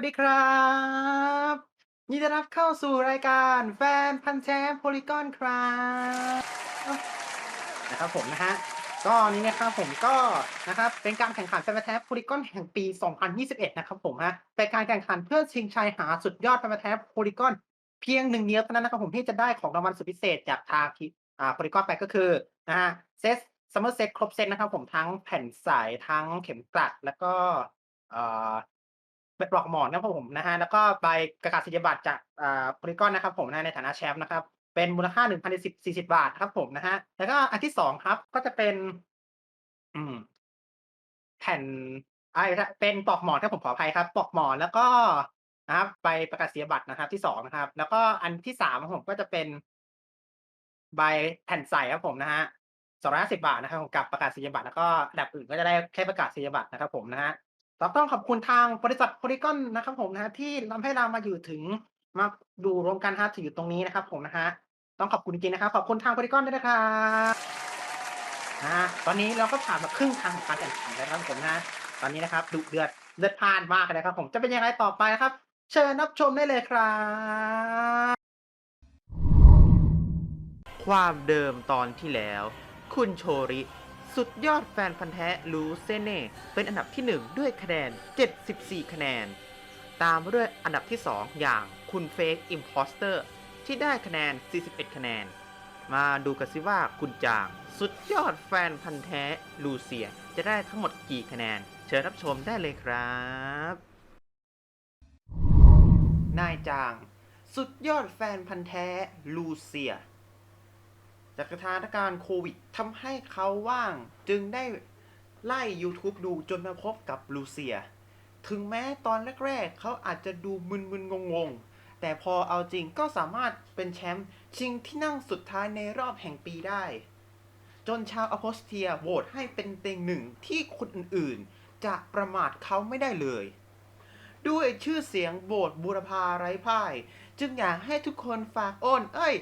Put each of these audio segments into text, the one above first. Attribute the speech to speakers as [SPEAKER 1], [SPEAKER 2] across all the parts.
[SPEAKER 1] วัสดีครับยินดีต้อนรับเข้าสู่รายการแฟนพันธ์แท้โพลีกอนครับนะครับผมนะฮะก็นี้นะครับผมก็นะครับเป็นการแข่งขันแฟนแท้โพลีกอนแห่งปี 2021 นะครับผมฮะเป็นการแข่งขันเพื่อชิงชัยหาสุดยอดแฟนแท้โพลีกอนเพียงหนึ่งเดียวเท่านั้นนะครับผมที่จะได้ของรางวัลสุดพิเศษจากทางอ่าโพลีกอนไปก็คือนะฮะเซตซัมเมอร์เซตครบเซตนะครับผมทั้งแผ่นใสทั้งเข็มกลัดแล้วก็เอ่อ ป็นปลอกหมอนนะครับผมนะฮะแล้วก็ใบประกาศนียบัตรจากอ่าพลีกอนนะครับผมนะในฐานะแชมป์นะครับ เป็นมูลค่า1,040บสี่สิบาทครับผมนะฮะแล้วก็อันที่สองครับก็จะเป็น อืม แผ่นอ่าเป็นปลอกหมอนครับผมขออภัยครับปลอกหมอนแล้วก็นะครับใบประกาศนียบัตรนะครับ ที่สองนะครับ แล้วก็อันที่สามผมก็จะเป็น ใบแผ่นใสครับผมนะฮะ250บาทนะครับกับประกาศนียบัตรแล้วก็อันดับอื่นก็จะได้แค่ประกาศนียบัตรนะครับ ผมนะฮะ ต้องขอบคุณทางบริษัท Polygon นะครับ ผมนะฮะที่ทำให้เรามาอยู่ถึงมาดูรวมกันฮะถึงอยู่ตรงนี้นะครับ ผมนะฮะต้องขอบคุณจริงๆนะครับขอบคุณทาง Polygon ด้วยนะครับนะฮะตอนนี้เราก็ผ่านมาครึ่งทางของการแข่งขันแล้วนะครับผมนะตอนนี้นะครับดุเดือดเลือดพล่านมากเลยครับ ผมจะเป็นยังไงต่อไปครับ เชิญรับชมได้เลยครับ
[SPEAKER 2] ความเดิมตอนที่แล้ว คุณโชริ สุดยอดแฟนพันธ์แท้ลูเซเน่ เป็นอันดับที่ 1 ด้วยคะแนน 74 คะแนน ตามมาด้วยอันดับที่ 2 อย่างคุณเฟกอิมพอสเตอร์ที่ได้คะแนน 41 คะแนน มาดูกันสิว่าคุณจาง สุดยอดแฟนพันธ์แท้ลูเซียจะได้ทั้งหมดกี่คะแนน เชิญรับชมได้เลยครับ นายจาง สุดยอดแฟนพันธ์แท้ลูเซีย จากสถานการณ์โควิดทำให้เขาว่างจึงได้ไล่ YouTube ดูจนมาพบกับลูเซีย ถึงแม้ตอนแรกๆ เขาอาจจะดูมึนๆ งงๆ แต่พอเอาจริงก็สามารถเป็นแชมป์ชิงที่นั่งสุดท้ายในรอบแห่งปีได้ จนชาวอโพสเทียโหวตให้เป็นเต็งหนึ่งที่คนอื่นๆ จะประมาทเขาไม่ได้เลย ด้วยชื่อเสียงโบสบูรพาไร้พ่าย จึงอยากให้ทุกคนฝากโอน เอ้ย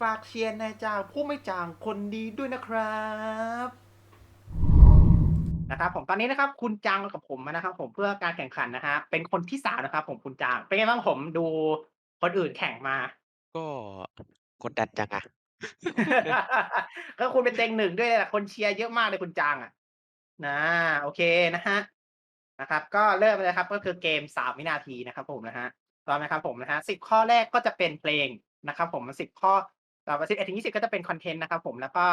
[SPEAKER 2] ฝากเชียร์นายจางผู้ไม่จางคนดีด้วยนะครับ
[SPEAKER 1] นะครับผมตอนนี้นะครับคุณจางกับผมนะครับ ผมเพื่อการแข่งขันนะฮะเป็นคนที่สามนะครับ ผมคุณจางเป็นไงบ้างผมดูคนอื่นแข่งมา
[SPEAKER 3] ก็กดดันจังอะ
[SPEAKER 1] ก็คุณเป็นเต็งหนึ่งด้วยแหละคนเชียร์เยอะมากเลยคุณจางอะนะโอเคนะฮะนะครับ ก็เริ่มเลยครับ ก็คือเกมสามวินาทีนะครับ ผมนะฮะพร้อมไหมครับผมนะฮะสิบข้อแรกก็จะเป็นเพลงนะครับ ผมสิบข้อ ต่อไปสิบเอ็ดถึงยี่สิบก็จะเป็นคอนเทนต์นะครับ ผมแล้วก็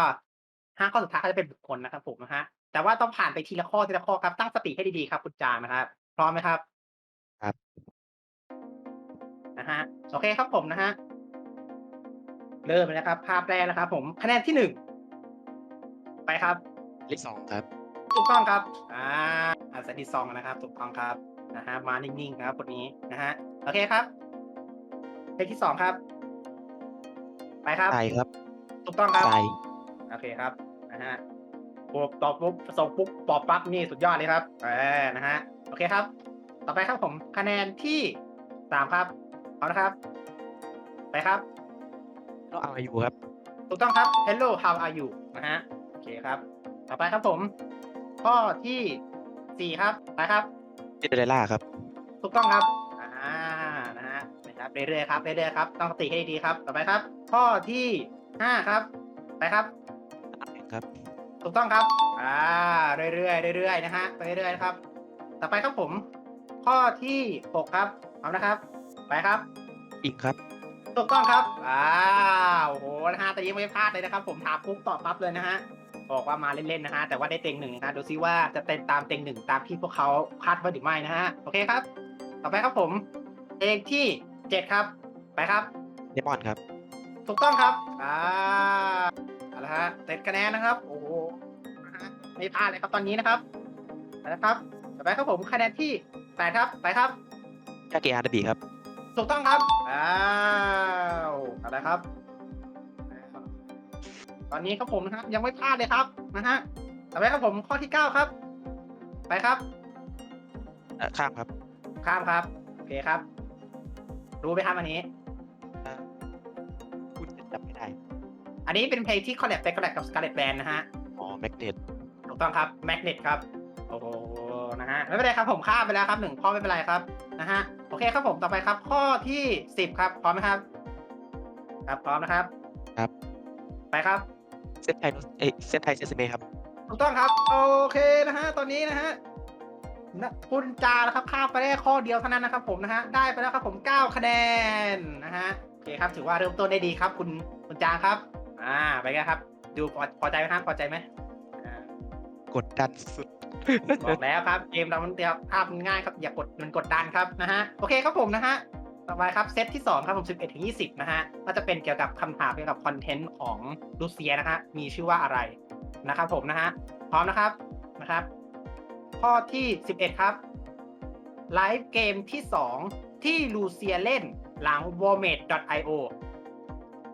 [SPEAKER 1] ห้าข้อสุดท้ายก็จะเป็นบุคคลนะครับ ผมนะฮะแต่ว่าต้องผ่านไปทีละข้อทีละข้อครับตั้งสติให้ดีๆครับ คุณจางนะครับพร้อมไหมครับ
[SPEAKER 3] ครับ
[SPEAKER 1] นะฮะโอเคครับผมนะฮะเริ่มเลยนะครับ ภาพแรกนะครับ ผมคะแนนที่หนึ่งไปครับ
[SPEAKER 3] เลขสองครับ
[SPEAKER 1] ถูกต้องครับ อ่าอาซาดิซองนะครับถูกต้องครับนะฮะมานิ่งๆครับคนนี้นะฮะโอเคครับเพลงที่สองครับ ไปครับ
[SPEAKER 3] ทรายครับ
[SPEAKER 1] ถูกต้องครับ
[SPEAKER 3] ทราย
[SPEAKER 1] โอเคครับ นะฮะปุ๊บตอบปุ๊บส่งปุ๊บปอบปั๊บนี่สุดยอดเลยครับเออนะฮะ โอเคครับ ต่อไปครับผมคะแนนที่สามครับ เอานะครับ ไปครับ
[SPEAKER 3] ก็เอาอายุครับ
[SPEAKER 1] ถูกต้องครับ Hello how are you นะฮะ โอเคครับ ต่อไปครับผม ข้อที่สี่ครับ ไปครับ
[SPEAKER 3] เจเดเรล่าครับ
[SPEAKER 1] ถูกต้องครับ เรื่อยๆครับเรื่อยๆครับต้องสติให้ดีๆครับ ต่อไปครับ ข้อที่ห้าครับ ไปครับ
[SPEAKER 3] ครับ
[SPEAKER 1] ถูกต้องครับ อ่า เรื่อยๆเรื่อยๆนะฮะไปเรื่อยๆนะครับ ต่อไปครับผม ข้อที่หกครับเอานะครับ ไปครับ
[SPEAKER 3] อิงครับ
[SPEAKER 1] ถูกต้องครับอ่าโอ้โหนะฮะแต่ยังไม่พลาดเลยนะครับ ผมถามปุ๊บตอบปั๊บเลยนะฮะ บอกว่ามาเล่นๆนะฮะ แต่ว่าได้เต็งหนึ่งนะฮะดูซิว่าจะเต็มตามเต็งหนึ่งตามที่พวกเขาคาดไว้หรือไม่นะฮะ โอเคครับ ต่อไปครับผมเพลงที่ เจ็ดครับ ไปครับ
[SPEAKER 3] เดมอนครับ
[SPEAKER 1] ถูกต้องครับ อ่าเอาละฮะเต็ดคะแนนนะครับ โอ้โหนะฮะไม่พลาดเลยครับตอนนี้นะครับไปนะครับต่อไปครับผมคะแนนที่แปดครับ ไปครับ
[SPEAKER 3] ยาเกอาร์ดบีครับ
[SPEAKER 1] ถูกต้องครับ อ้าวอะไรครับ ตอนนี้ครับผมนะครับยังไม่พลาดเลยครับนะฮะต่อไปครับผมข้อที่เก้าครับ ไปครับ
[SPEAKER 3] เอ่อข้ามครับ
[SPEAKER 1] ข้ามครับ โอเคครับ รู้ไหมครับอันนี้
[SPEAKER 3] เอ่อคุณจะจำไม่ได้
[SPEAKER 1] อันนี้เป็นเพลงที่คอลแลบไปคอลแลบกับ Scarlet Band นะฮะ
[SPEAKER 3] อ๋อแมกเนต
[SPEAKER 1] ถูกต้องครับ Magnet ครับ โอ้โห นะฮะ ไม่เป็นไรครับผมข้ามไปแล้วครับหนึ่งข้อไม่เป็นไรครับ นะฮะ โอเคครับผมต่อไปครับ ข้อที่สิบครับ พร้อมไหมครับ ครับ พร้อมนะครับ
[SPEAKER 3] ครับ
[SPEAKER 1] ไปครับ
[SPEAKER 3] เส้นไทยโนเอยเส้นไทยเซสเมครับ
[SPEAKER 1] ถูกต้องครับ โอเคนะฮะ ตอนนี้นะฮะ นะคุณจานะครับข้ามไปได้ข้อเดียวเท่านั้นนะครับผมนะฮะได้ไปแล้วครับผม9คะแนนนะฮะโอเคครับถือว่าเริ่มต้นได้ดีครับ คุณคุณจางครับ อ่าไปกันครับ ดูพอพอใจไหมครับพอใจไหมอ่า
[SPEAKER 3] กดดันสุด
[SPEAKER 1] บอกแล้วครับเกมเรามันเดียวภาพมันง่ายครับอย่ากดมันกดดันครับนะฮะโอเคครับผมนะฮะต่อไปครับเซตที่2ครับผม11ถึง20 นะฮะก็จะเป็นเกี่ยวกับคำถามเกี่ยวกับคอนเทนต์ของรูเซียนะฮะมีชื่อว่าอะไรนะครับผมนะฮะพร้อมนะครับนะครับ ข้อที่ 11 ครับไลฟ์เกมที่ 2 ที่ลูเซียเล่นหลัง w a r m a t i o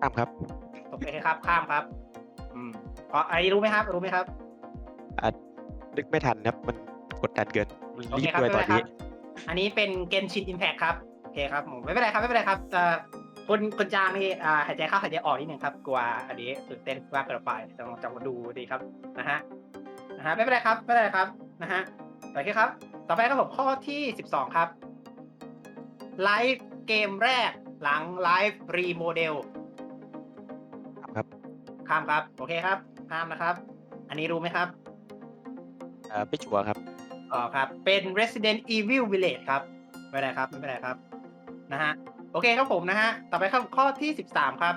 [SPEAKER 3] ตามครับ
[SPEAKER 1] โอเคครับข้ามครับ อืมเพราะอันนี้รู้ไหมครับ รู้ไหมครับ
[SPEAKER 3] นึกไม่ทันครับ มันกดดันเกินมัน
[SPEAKER 1] โอ
[SPEAKER 3] รี
[SPEAKER 1] เค
[SPEAKER 3] บ
[SPEAKER 1] ครับ
[SPEAKER 3] ด้วยตอนนี้
[SPEAKER 1] ไม่เป็นไรครับอันนี้เป็นเกนชินอิมแพคครับโอเคครับผมไม่เป็นไรครับ ไม่เป็นไรครับจะคุณคุณจางนี่อ่าหายใจเข้าหายใจออกนิดนึงครับ กลัวอันนี้ตื่นเต้นมากเกินไปจะลองจะมาดูดีครับนะฮะนะฮะไม่เป็นไรครับไม่เป็นไรครับ นะฮะโอเคครับ ต่อไปครับผมข้อที่ 12 ครับ ไลฟ์เกมแรกหลังไลฟ์รีโมเดล
[SPEAKER 3] ครับ
[SPEAKER 1] ข้ามครับ โอเคครับ ข้ามนะครับ อันนี้รู้ไหมครับ
[SPEAKER 3] เอ่อไม่ชัวร์ครับ
[SPEAKER 1] อ๋อครับ เป็น Resident Evil Village ครับ ไม่เป็นไรครับ ไม่เป็นไรครับ นะฮะ โอเคครับผมนะฮะ ต่อไปครับข้อที่ 13 ครับ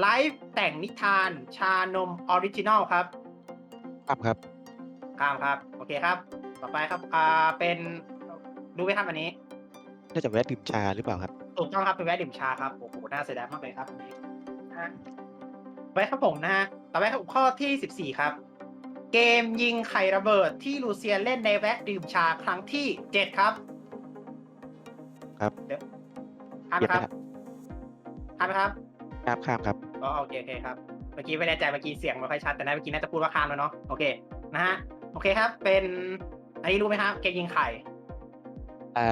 [SPEAKER 1] ไลฟ์แต่งนิทานชานมออริจินอลครับ
[SPEAKER 3] ตามครับ
[SPEAKER 1] ข้ามครับโอ เคครับ ต่อไปครับ อ่า เป็นรู้ไหมครับอันนี้
[SPEAKER 3] น่าจะแวะดื่มชาหรือเปล่าครับ
[SPEAKER 1] ถูกต้องครับเป็นแวะดื่มชาครับ โอ้โห น่าเสียดายมากเลยครับอันนี้นะฮะไว้ครับผมนะฮะ ต่อไปครับข้อที่14ครับ เกมยิงไข่ระเบิดที่ลูเซียเล่นในแวะดื่มชาครั้งที่7ครับ
[SPEAKER 3] ครับ
[SPEAKER 1] เดี๋ยวข้าม
[SPEAKER 3] เก็บ
[SPEAKER 1] ค
[SPEAKER 3] นะ
[SPEAKER 1] รับ
[SPEAKER 3] ครับ
[SPEAKER 1] ข้ามไหมครับ
[SPEAKER 3] ข้ามข้ามครับ
[SPEAKER 1] อ๋อโอเคโอเคครับ เมื่อกี้ไม่แน่ใจเมื่อกี้เสียงไม่ค่อยชัดแต่นะเมื่อกี้น่าจะพูดว่าข้ามแล้วเนาะ โอเค นะฮะ โอเคครับ เป็นอันนี้รู้ไหมครับเกมยิงไข่
[SPEAKER 3] อ่า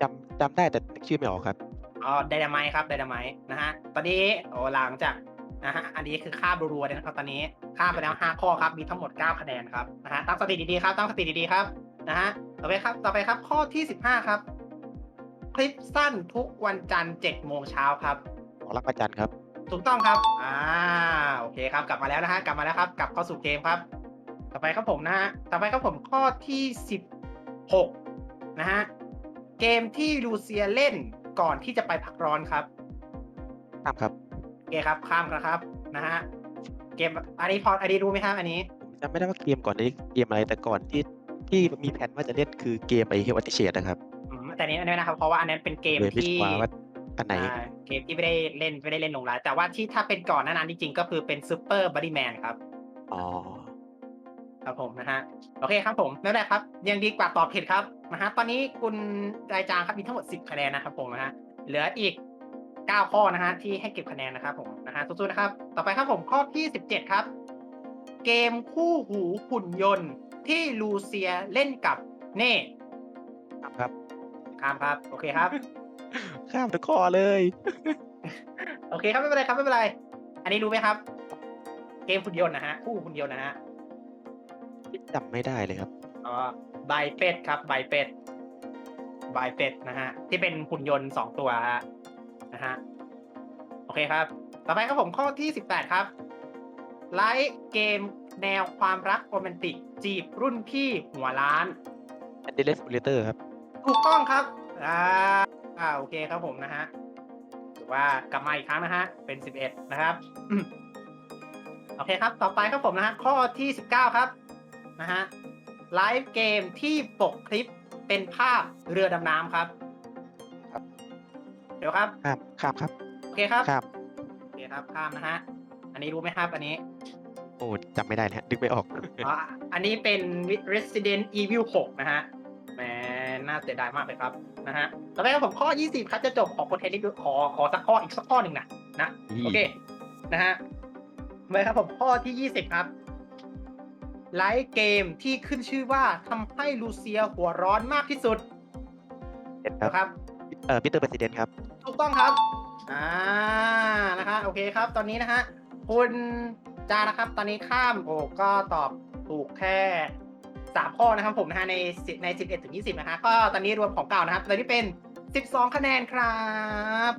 [SPEAKER 3] จำจำได้แต่นึกชื่อไม่ออกครับ
[SPEAKER 1] อ๋อไดนาไมครับไดนาไมนะฮะตอนนี้โอ้หลังจากนะฮะอันนี้คือข้ามรัวๆเลยนะครับตอนนี้ข้ามไปแล้ว5ข้อครับมีทั้งหมด9คะแนนครับนะฮะตั้งสติดีๆครับตั้งสติดีๆครับนะฮะต่อไปครับต่อไปครับข้อที่15ครับ คลิปสั้นทุกวันจันทร์7โมงเช้าครับ
[SPEAKER 3] ขอรักประจันครับ
[SPEAKER 1] ถูกต้องครับ อ่า โอเคครับ กลับมาแล้วนะฮะ กลับมาแล้วครับ กลับเข้าสู่เกมครับ ต่อไปครับผมนะฮะ ต่อไปครับผมข้อที่ 16 นะฮะ เกมที่ลูเซียเล่นก่อนที่จะไปพักร้อนครับ
[SPEAKER 3] ข้ามครับ
[SPEAKER 1] โอเคครับ ข้ามนะครับนะฮะ เกมอันนี้พออันนี้รู้ไหมครับอันนี้
[SPEAKER 3] ผมจำไม่ได้ว่าเกมก่อนนี้เกมอะไรแต่ก่อนที่ที่มีแผนว่าจะเล่นคือเกมไอเฮลอัติเชตนะครับ
[SPEAKER 1] อืมแต่อันนี้อันนี้นะครับ เพราะว่าอันนั้นเป็นเกม
[SPEAKER 3] เลยไม่
[SPEAKER 1] ที่
[SPEAKER 3] ชัวร์ว่าอันไหน
[SPEAKER 1] อ่าเกมที่ไม่ได้เล่นไม่ได้เล่นลงไลน์แต่ว่าที่ถ้าเป็นก่อนหนานั้นจริงๆก็คือเป็นซูเปอร์บั d ดี้แมนครับ
[SPEAKER 3] อ๋อ
[SPEAKER 1] ครับผมนะฮะโอเคครับผมไม่เป็นไรครับ ยังดีกว่าตอบผิดครับนะฮะตอนนี้คุณรายจางครับมีทั้งหมด 10 คะแนนนะครับผมนะฮะเหลืออีก 9 ข้อนะฮะที่ให้เก็บคะแนนนะครับผมนะฮะสู้ๆนะครับ ต่อไปครับผมข้อที่ 17 ครับ เกมคู่หูหุ่นยนต์ที่ลูเซียเล่นกับเน่
[SPEAKER 3] ข้ามครับ
[SPEAKER 1] ข้ามครับโอเคครับ
[SPEAKER 3] ข้ามทุกข้อเลย
[SPEAKER 1] โอเคครับไม่เป็นไรครับไม่เป็นไร อันนี้รู้ไหมครับ เกมหุ่นยนต์นะฮะคู่หุ่นยนต์นะฮะ
[SPEAKER 3] จำไม่ได้เลยครับ
[SPEAKER 1] อ๋อไบเป็ดครับไบเป็ดไบเป็ดนะฮะ ที่เป็นหุ่นยนต์สองตัวฮะนะฮะ โอเคครับ ต่อไปครับผมข้อที่18ครับไลฟ์เกมแนวความรักโรแมนติก จีบรุ่นพี่หัวล้าน
[SPEAKER 3] a d r e s s Simulator ครับ
[SPEAKER 1] ถูกต้องครับ อ่าอ่าโอเคครับผมนะฮะถือว่ากลับมาอีกครั้งนะฮะ เป็น11นะครับอืมโอเคครับ ต่อไปครับผมนะฮะ ข้อที่19ครับ นะฮะไลฟ์เกมที่ปกคลิปเป็นภาพเรือดำน้ำครับ
[SPEAKER 3] ครับ
[SPEAKER 1] เดี๋ยวครับ
[SPEAKER 3] ข้ามข้ามครับ
[SPEAKER 1] โอเคครับ
[SPEAKER 3] ข้าม
[SPEAKER 1] โอเคครับข้ามนะฮะอันนี้รู้ไหมครับอันนี้
[SPEAKER 3] โอ้จำไม่ได้นะฮะนึกไม่ออก
[SPEAKER 1] อ๋ออันนี้เป็น Resident Evil 6 นะฮะแหมน่าเสียดายมากเลยครับนะฮะต่อไปครับผมข้อ 20 ครับจะจบขอคอนเทนต์นี้ด้วยขอขอสักข้ออีกสักข้อหนึ่งนะนะ
[SPEAKER 3] อืม
[SPEAKER 1] โอเคนะฮะไว้ครับผมข้อที่ 20 ครับ ไลฟ์เกมที่ขึ้นชื่อว่าทำให้ลูเซียหัวร้อนมากที่สุด
[SPEAKER 3] เห็นครับ
[SPEAKER 1] นะครับ
[SPEAKER 3] เอ่อมิสเตอร์ประธานครับ
[SPEAKER 1] ถูกต้องครับ อ่า นะฮะโอเคครับ ตอนนี้นะฮะ คุณจานะครับ ตอนนี้ข้ามโอ้ก็ตอบถูกแค่สามข้อนะครับผมนะฮะใน10ใน11ถึง20นะฮะก็ตอนนี้รวมของเก่านะครับ ตอนนี้เป็น12คะแนนครับ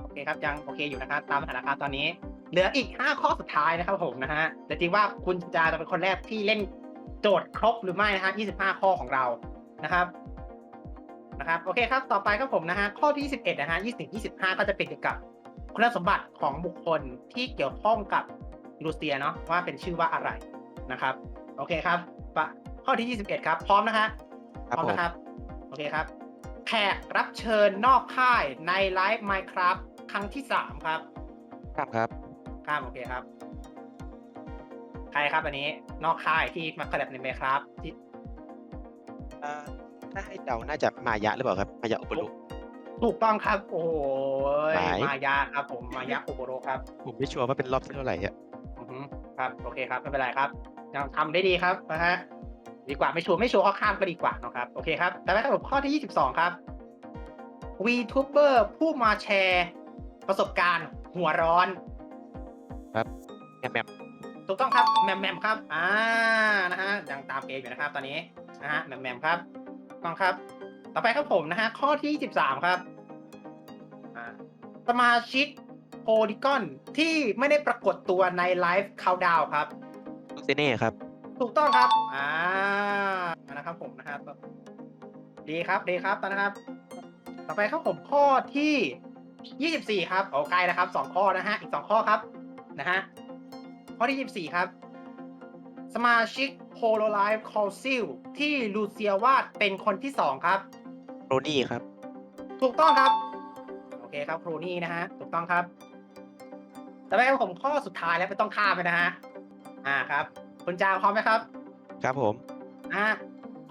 [SPEAKER 1] โอเคครับ ยังโอเคอยู่นะครับ ตามสถานการณ์ตอนนี้ เหลืออีก 5 ข้อสุดท้ายนะครับผมนะฮะแต่จริงว่าคุณจาจะเป็นคนแรกที่เล่นโจทย์ครบหรือไม่นะฮะ25 ข้อของเรานะครับนะครับโอเคครับต่อไปครับผมนะฮะข้อที่21นะฮะ20 25 ก็จะเป็นเกี่ยวกับคุณสมบัติของบุคคลที่เกี่ยวข้องกับรูเซียเนาะว่าเป็นชื่อว่าอะไรนะครับ โอเคครับปะข้อที่ 21 ครับ พร้อมนะฮะ
[SPEAKER 3] ครับ
[SPEAKER 1] พร้อม
[SPEAKER 3] ผม
[SPEAKER 1] นะครับ โอเคครับ แขกรับเชิญนอกค่ายในไลฟ์ Minecraft ครั้งที่ 3 ครับ
[SPEAKER 3] ครับครับ
[SPEAKER 1] ข้ามโอเคครับ ใครครับอันนี้ นอกค่ายที่มาคอลแลบใน Minecraft ที่
[SPEAKER 3] เอ่อถ้าให้เดาน่าจะมายะหรือเปล่าครับ มายะอุปโลก
[SPEAKER 1] ถูกต้องครับ โอ้ย
[SPEAKER 3] ไหน
[SPEAKER 1] มายาครับ ผมมายาโอโบโรครับ
[SPEAKER 3] ผมไม่ชัวร์ว่าเป็นรอบที่เท่าไหร่อะ
[SPEAKER 1] อือฮึครับโอเคครับไม่เป็นไรครับยังทำได้ดีครับนะฮะดีกว่าไม่ชัวร์ไม่ชัวร์ก็ข้ามก็ดีกว่าเนอะครับโอเคครับแต่ไม่ครับผมข้อที่ 22 ครับ VTuber ผู้มาแชร์ ประสบการณ์หัวร้อน
[SPEAKER 3] แอมแอม
[SPEAKER 1] ถูกต้องครับแมมแมมครับอ่านะฮะยังตามเกมอยู่นะครับตอนนี้นะฮะแมมแมมครับถูกต้องครับ ต่อไปครับผมนะฮะข้อที่13ครับอ่าสมาชิกโพลิกอนที่ไม่ได้ปรากฏตัวในไลฟ์คาวดาวครับ
[SPEAKER 3] ลูกเซเน่ครับ
[SPEAKER 1] ถูกต้องครับ อ่านะครับผมนะครับ ดีครับดีครับตอนนะครับ ต่อไปครับผมข้อที่24ครับโอ้ใกล้แล้วครับสองข้อนะฮะอีกสองข้อครับ นะฮะ ข้อที่ 24 ครับ สมาชิกโพโลไลฟ์คอลซิลที่ลูเซียวาดเป็นคนที่สองครับ
[SPEAKER 3] โรนี่ครับ
[SPEAKER 1] ถูกต้องครับ โอเคครับครูนี่นะฮะ ถูกต้องครับต่อไปครับผมข้อสุดท้ายแล้วไม่ต้องข้ามไปนะฮะ อ่าครับ คุณจางพร้อมไหมครับ
[SPEAKER 3] ครับผม
[SPEAKER 1] อะ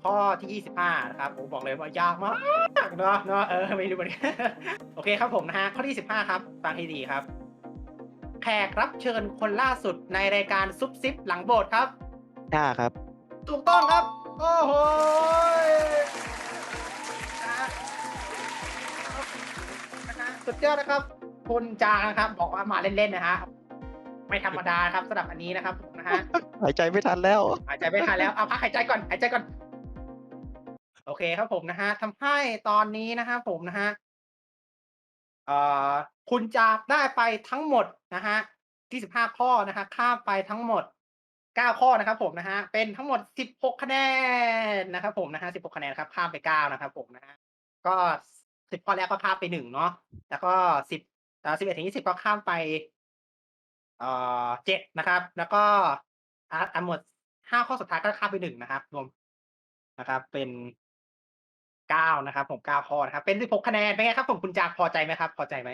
[SPEAKER 1] ข้อที่ 25 นะครับ ผมบอกเลยว่ายากมากเนาะเนาะเออไม่รู้เหมือนกันโอเคครับผมนะฮะ ข้อที่ 15 ครับ ฟังให้ดีครับแข กรับเชิญคนล่าสุดในรายการซุปซิปหลังโบสถ์ครับ
[SPEAKER 3] ช่าครับ
[SPEAKER 1] ถูกต้องครับ โอ้โหนะฮะนะฮะสุดยอดนะครับ คุณจางนะครับ บอกว่ามาเล่นๆนะฮะไม่ธรรมดาครับสำหรับอันนี้นะครับผมนะฮะ
[SPEAKER 3] หายใจไม่ทันแล้ว
[SPEAKER 1] หายใจไม่ทันแล้วเอาพักหายใจก่อนหายใจก่อน โอเคครับผมนะฮะทำให้ตอนนี้นะครับผมนะฮะเอ่อคุณจะได้ไปทั้งหมด นะฮะที่สิบห้าข้อนะฮะข้ามไปทั้งหมดเก้าข้อนะครับ ผมนะฮะเป็นทั้งหมดสิบหกคะแนนนะครับ ผมนะฮะสิบหกคะแนนครับข้ามไปเก้านะครับ ผมนะฮะก็สิบข้อแรกก็ข้ามไปหนึ่งเนาะแล้วก็สิบสิบเอ็ดถึงยี่สิบก็ข้ามไปเอ่อเจ็ดนะครับ แล้วก็อ่าอันหมดห้าข้อสุดท้ายก็ข้ามไปหนึ่งนะครับ รวมนะครับ เป็นเก้านะครับ ผมเก้าข้อนะครับ เป็นสิบหกคะแนนเป็นไงครับ ผมคุณจากพอใจไหมครับ พอใจไหม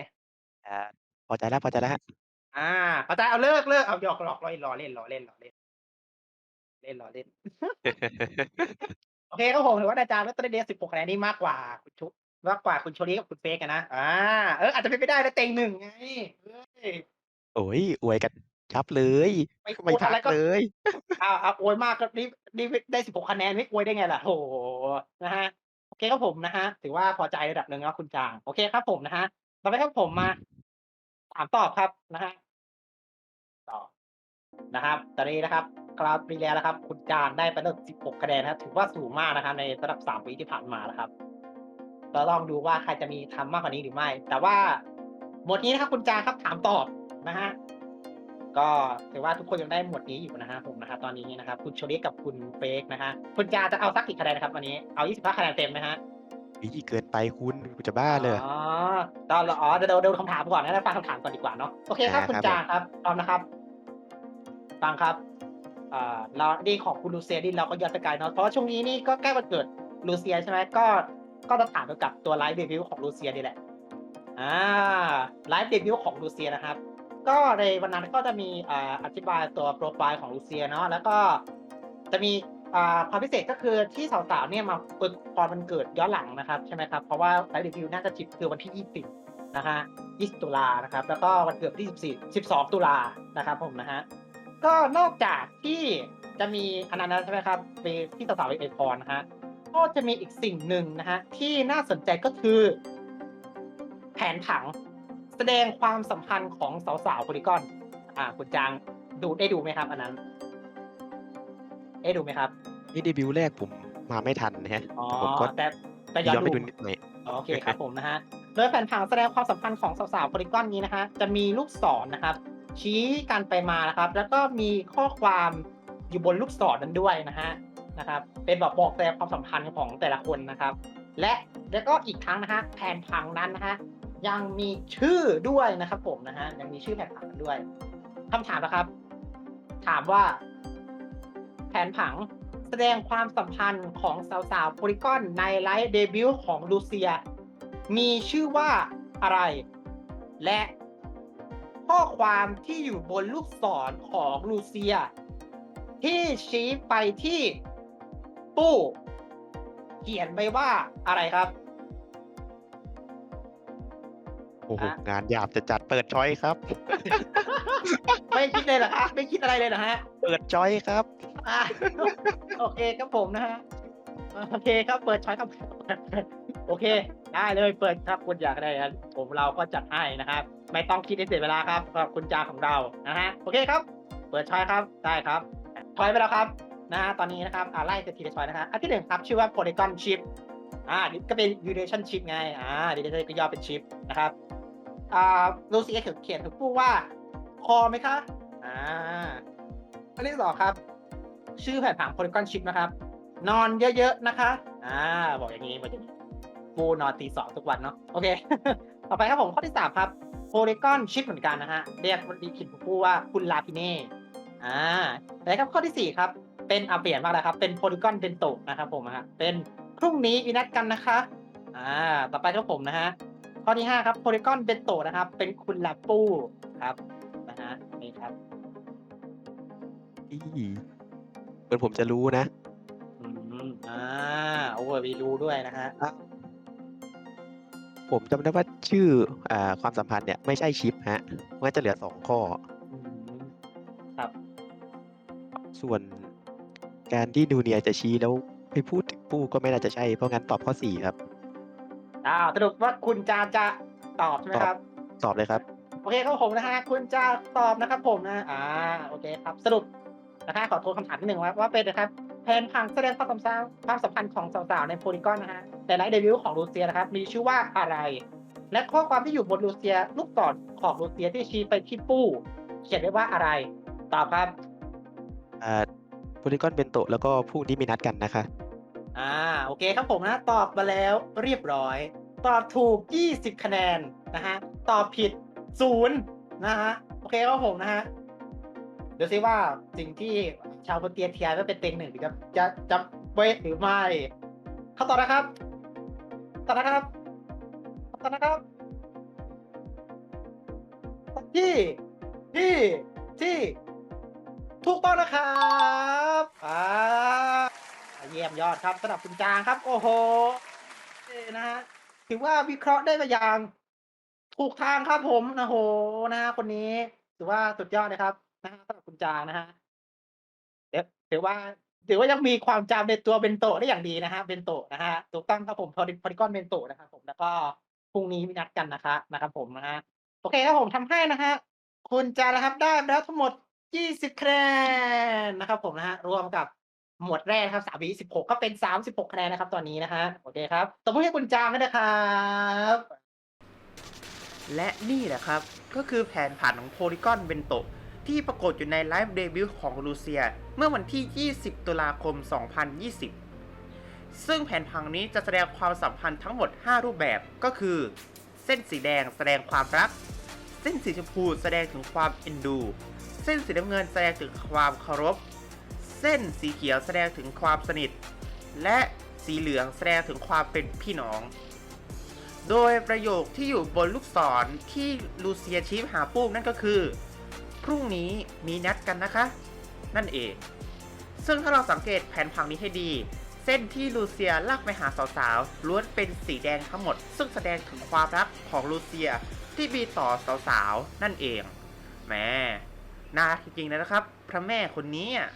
[SPEAKER 3] อ่าพอใจแล้วพอใจแล้วฮะ
[SPEAKER 1] อ่าพอใจเอาเลิกเลิกเอาหยอกหลอกล้อล้อเล่นล้อเล่นล้อเล่นเล่นล้อเล่น โอเคครับผมถือว่าอาจารย์วัตเตอร์เดย์สิบหกคะแนนนี่มากกว่าคุณชุมากกว่าคุณโชลีกับคุณเฟกอะนะ อ่า เอออาจจะเป็นไปได้นะเต็งหนึ่งไงเฮ้ย
[SPEAKER 3] โอ้ยอวยกันยับเลย
[SPEAKER 1] ไม่
[SPEAKER 3] ไม่
[SPEAKER 1] พูด
[SPEAKER 3] ทัก
[SPEAKER 1] อะไรก็
[SPEAKER 3] เลย
[SPEAKER 1] อ้าวอ้าวอวยมากก็นี่นี่ได้สิบหกคะแนนไม่อวยได้ไงล่ะโอ้โหนะฮะโอเคครับผมนะฮะถือว่าพอใจระดับหนึ่งแล้วคุณจาง โอเคครับผมนะฮะต่อไปครับผมมาถามตอบครับนะฮะต่อ นะครับ ตอนนี้นะครับกราฟปีแล้วนะครับ คุณจางได้ไปแล้วสิบหกคะแนนนะครับ ถือว่าสูงมากนะครับ ในระดับสามปีที่ผ่านมานะครับเราลองดูว่าใครจะมีทำมากกว่านี้หรือไม่ แต่ว่าหมวดนี้นะครับ คุณจางครับถามตอบนะฮะก็ถือว่าทุกคนยังได้หมวดนี้อยู่นะฮะผมนะครับตอนนี้นะครับ คุณโชลิกับคุณเฟกนะฮะคุณจาจะเอาสักกี่คะแนนนะครับวันนี้เอา 25 คะแนนเต็มไหมฮะ
[SPEAKER 3] วิเกินไปคุณกูจะบ้าเลย
[SPEAKER 1] อ๋อตอนอ๋อเดี๋ยวเดี๋ยวเดี๋ยวคำถามก่อนนะฟังคำถามก่อนดีกว่าเนาะโอเคครับ
[SPEAKER 3] อ่า
[SPEAKER 1] คุณ
[SPEAKER 3] ครับ
[SPEAKER 1] จาครับพร้อมนะครับ ฟังครับเอ่อเราดีของคุณลูเซียนี่เราก็ย้อนไปไกลเนาะเพราะว่าช่วงนี้นี่ก็ใกล้วันเกิดลูเซียใช่ไหมก็ก็จะถามเกี่ยวกับตัวไลฟ์เดบิวต์ของลูเซียนี่แหละอ่าไลฟ์เดบิวต์ของลูเซียนะครับ ก็ในวันนั้นก็จะมีอ่าอธิบายตัวโปรไฟล์ของลูเซียเนาะแล้วก็จะมีความพิเศษก็คือที่สาวๆเนี่ยมาอวยพรวันเกิดย้อนหลังนะครับใช่ไหมครับเพราะว่าไลฟ์เดบิวต์น่าจะจิบคือวันที่ 20 นะฮะ 20 ตุลานะครับ แล้วก็วันเกิดที่ 14 12 ตุลานะครับผมนะฮะ ก็นอกจากที่จะมีอันนั้นใช่ไหมครับไปที่สาวๆไปอวยพรนะฮะก็จะมีอีกสิ่งหนึ่งนะฮะที่น่าสนใจก็คือ แผนผังแสดงความสัมพันธ์ของสาวๆโพลิกอน อ่า คุณจางดูได้ดูไหมครับ อันนั้นได้ดูไหมครับ
[SPEAKER 3] นี่เดบิวต์แรกผมมาไม่ทันนะฮะ
[SPEAKER 1] อ๋อ
[SPEAKER 3] ผมก็
[SPEAKER 1] แต่แต่ย้อน
[SPEAKER 3] ย้อนไป
[SPEAKER 1] ดู
[SPEAKER 3] ดูนิดหน่อย
[SPEAKER 1] โอเคครับผมนะฮะโดยแผนผังแสดงความสัมพันธ์ของสาวๆโพลิกอนนี้นะฮะจะมีลูกศรนะครับ ชี้กันไปมานะครับ แล้วก็มีข้อความอยู่บนลูกศรนั้นด้วยนะฮะนะครับ เป็นแบบบอกแสดงความสัมพันธ์ของแต่ละคนนะครับ และแล้วก็อีกครั้งนะฮะแผนผังนั้นนะฮะยังมีชื่อด้วยนะครับ ผมนะฮะยังมีชื่อแผนผังด้วยคำถามนะครับ ถามว่า แผนผังแสดงความสัมพันธ์ของสาวๆโพลิกอนในไลฟ์เดบิวต์ของลูเซีย มีชื่อว่าอะไร และ ข้อความที่อยู่บนลูกศรของลูเซีย ที่ชี้ไปที่ตู้เขียนไปว่าอะไรครับ
[SPEAKER 3] โอ้โห
[SPEAKER 1] อะ
[SPEAKER 3] งานหยาบจะจัดเปิดช้อยครับ
[SPEAKER 1] ไม่คิดเลยเหรอครับไม่คิดอะไรเลยเหรอฮะ
[SPEAKER 3] เปิดช้อยครับ
[SPEAKER 1] อะโอเคครับผมนะฮะ โอเคครับเปิดช้อยครับ โอเค ได้เลยเปิดครับคุณอยากได้ครับผมเราก็จัดให้นะครับ ไม่ต้องคิดให้เสียเวลาครับสำหรับคุณจาของเรานะฮะโอเคครับ เปิดชอยครับได้ครับชอยไปแล้วครับนะฮะตอนนี้นะครับอ่าไล่ทีละชอยนะฮะอันที่หนึ่งครับชื่อว่า polygon chip อ่าก็เป็น relation chip ไงอ่า relation ก็ย่อเป็น chip นะครับอ่าลูซีเอเขียนถูกพูดว่าคอไหมคะอ่าอันที่สองครับ ชื่อแผนผัง polygon chip นะครับ นอนเยอะๆนะคะ อ่า บอกอย่างนี้บอกอย่างนี้ ปูนอนตีสองทุกวันเนาะโอเค ต่อไปครับผมข้อที่สามครับ polygon chip เหมือนกันนะฮะเรียกดีคิดพูดว่าคุณลาพิเน่อ่าแล้วครับข้อที่สี่ครับเป็นเอาเปลี่ยนมากแล้วครับ เป็น polygon bento นะครับผมนะฮะเป็นพรุ่งนี้มีนัดกันนะคะอ่าต่อไปครับผมนะฮะข้อที่ห้าครับ polygon bento นะครับ เป็นคุณลาปูครับนะฮะนี่ครับ
[SPEAKER 3] อีเหมือนผมจะรู้นะ
[SPEAKER 1] อืมอ่าโอเวอร์วีรู้ด้วยนะฮะ
[SPEAKER 3] ผมจำได้ว่าชื่ออ่าความสัมพันธ์เนี่ยไม่ใช่ชิปฮะมันจะเหลือสองข้อ
[SPEAKER 1] อืมครับ
[SPEAKER 3] ส่วนการที่ดูเนียจะชี้แล้วไปพูดถึงปู้ก็ไม่น่าจะใช่ เพราะงั้นตอบข้อสี่ครับ
[SPEAKER 1] อ้าวสรุปว่าคุณจาจะตอบใช่ไหมครับ
[SPEAKER 3] ตอบเลยครับ
[SPEAKER 1] โอเคครับผมนะฮะคุณจาตอบนะครับผมนะ อ่า โอเคครับ สรุปนะฮะขอโทษคำถามที่หนึ่งว่าว่าเป็นนะครับ แผนผังแสดงความสัมพันธ์ความสัมพันธ์ของสาวๆในโพลีกอนนะฮะแต่ไลท์เดบิวต์ของลูเซียนะครับ มีชื่อว่าอะไร และข้อความที่อยู่บนลูเซียลูกศรของลูเซียที่ชี้ไปที่ปู้ เขียนไว้ว่าอะไร ตอบครับ
[SPEAKER 3] อ่าโพลิกอนเบนโตแล้วก็พรุ่งนี้มีนัดกันนะคะ
[SPEAKER 1] อ่าโอเคครับผมนะตอบมาแล้วเรียบร้อย ตอบถูก 20 คะแนนนะฮะตอบผิดศูนย์นะฮะโอเคครับผมนะฮะเดี๋ยวซิว่าสิ่งที่ ชาวบนเตียเทีไอว่าเป็นเต็งหนึ่งจะจะจะเวทหรือไม่เข้าต่อนะครับต่อนะครับต่อนะครับที่ที่ที่ถูกต้องนะครับอ่าเยี่ยมยอดครับสำหรับคุณจางครับ โอ้โหเนะฮะถือว่าวิเคราะห์ได้มาอย่างถูกทางครับผมนะโหนะฮะคนนี้ถือว่าสุดยอดเลยครับนะฮะสำหรับคุณจางนะฮะ ถือว่าถือว่ายังมีความจำในตัวเบนโตะได้อย่างดีนะฮะเบนโตะนะฮะถูกต้องครับผมพอดิพอดิกอนเบนโตะนะครับผมแล้วก็พรุ่งนี้มีนัดกันนะคะนะครับผมนะฮะโอเคครับผมทำให้นะฮะคุณจางนะครับได้แล้วทั้งหมด 20คะแนนนะครับ ผมนะฮะรวมกับหมวดแรกครับสามวิสิบหกก็เป็นสามสิบหกคะแนนนะครับ ตอนนี้นะฮะโอเคครับตบมือให้คุณจางด้วยนะครับ
[SPEAKER 2] และนี่แหละครับ ก็คือแผนผังของโพลิกอนเบนโต ที่ปรากฏอยู่ในไลฟ์เดบิวต์ของลูเซีย เมื่อวันที่ 20 ตุลาคม 2020 ซึ่งแผนผังนี้จะแสดงความสัมพันธ์ทั้งหมด 5 รูปแบบก็คือ เส้นสีแดงแสดงความรัก เส้นสีชมพูแสดงถึงความเอ็นดู เส้นสีน้ำเงินแสดงถึงความเคารพ เส้นสีเขียวแสดงถึงความสนิท และสีเหลืองแสดงถึงความเป็นพี่น้อง โดยประโยคที่อยู่บนลูกศรที่ลูเซียชี้หาปุ้มนั่นก็คือ พรุ่งนี้มีนัดกันนะคะ นั่นเอง ซึ่งถ้าเราสังเกตแผนผังนี้ให้ดี เส้นที่ลูเซียลากไปหาสาวๆล้วนเป็นสีแดงทั้งหมด ซึ่งแสดงถึงความรักของลูเซียที่มีต่อสาวๆนั่นเองแหมน่าจริงๆนะครับ พระแม่คนนี้อะ